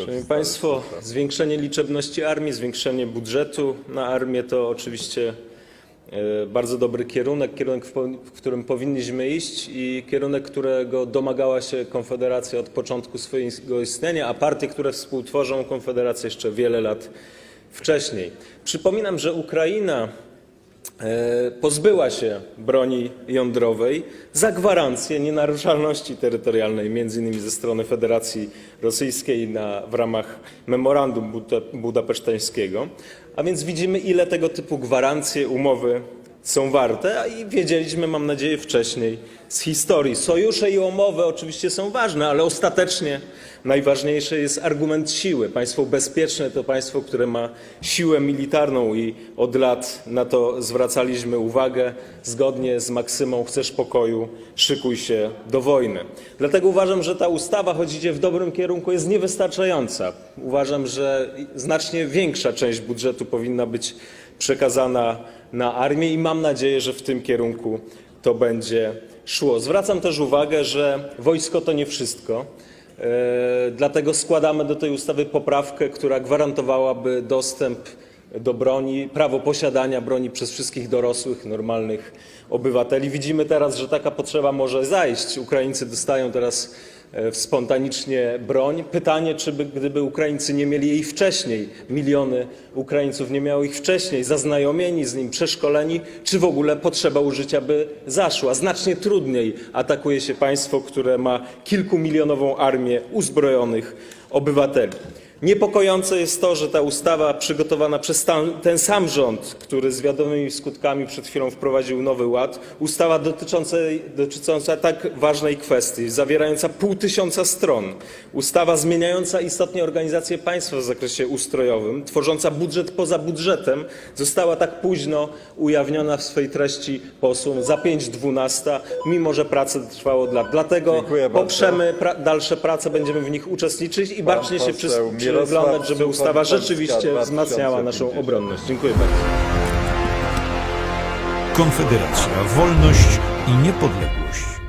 Szanowni Państwo, zwiększenie liczebności armii, zwiększenie budżetu na armię to oczywiście e, bardzo dobry kierunek, kierunek, w którym powinniśmy iść i kierunek, którego domagała się Konfederacja od początku swojego istnienia, a partie, które współtworzą Konfederację jeszcze wiele lat wcześniej. Przypominam, że Ukraina pozbyła się broni jądrowej za gwarancję nienaruszalności terytorialnej, między innymi ze strony Federacji Rosyjskiej na, w ramach memorandum buda, budapeszteńskiego. A więc widzimy, ile tego typu gwarancje, umowy są warte, i wiedzieliśmy, mam nadzieję, wcześniej z historii. Sojusze i umowy oczywiście są ważne, ale ostatecznie najważniejszy jest argument siły. Państwo bezpieczne to państwo, które ma siłę militarną i od lat na to zwracaliśmy uwagę zgodnie z maksymą chcesz pokoju, szykuj się do wojny. Dlatego uważam, że ta ustawa, choć idzie w dobrym kierunku, jest niewystarczająca. Uważam, że znacznie większa część budżetu powinna być przekazana na armię i mam nadzieję, że w tym kierunku to będzie szło. Zwracam też uwagę, że wojsko to nie wszystko. E, Dlatego składamy do tej ustawy poprawkę, która gwarantowałaby dostęp do broni, prawo posiadania broni przez wszystkich dorosłych, normalnych obywateli. Widzimy teraz, że taka potrzeba może zajść. Ukraińcy dostają teraz e, spontanicznie broń. Pytanie, czy by, gdyby Ukraińcy nie mieli jej wcześniej, miliony Ukraińców nie miało ich wcześniej, zaznajomieni z nim, przeszkoleni, czy w ogóle potrzeba użycia by zaszła. Znacznie trudniej atakuje się państwo, które ma kilkumilionową armię uzbrojonych obywateli. Niepokojące jest to, że ta ustawa przygotowana przez ten sam rząd, który z wiadomymi skutkami przed chwilą wprowadził nowy ład, ustawa dotycząca tak ważnej kwestii, zawierająca pół tysiąca stron, ustawa zmieniająca istotnie organizację państwa w zakresie ustrojowym, tworząca budżet poza budżetem, została tak późno ujawniona w swej treści posłom za 5.12, mimo że prace trwało od lat. Dlatego Dziękuję poprzemy pra- dalsze prace, będziemy w nich uczestniczyć i bacznie się poseł przyglądać, żeby Suchoń, ustawa Polska rzeczywiście wzmacniała naszą 2050. obronność. Dziękuję bardzo. Konfederacja, wolność i niepodległość.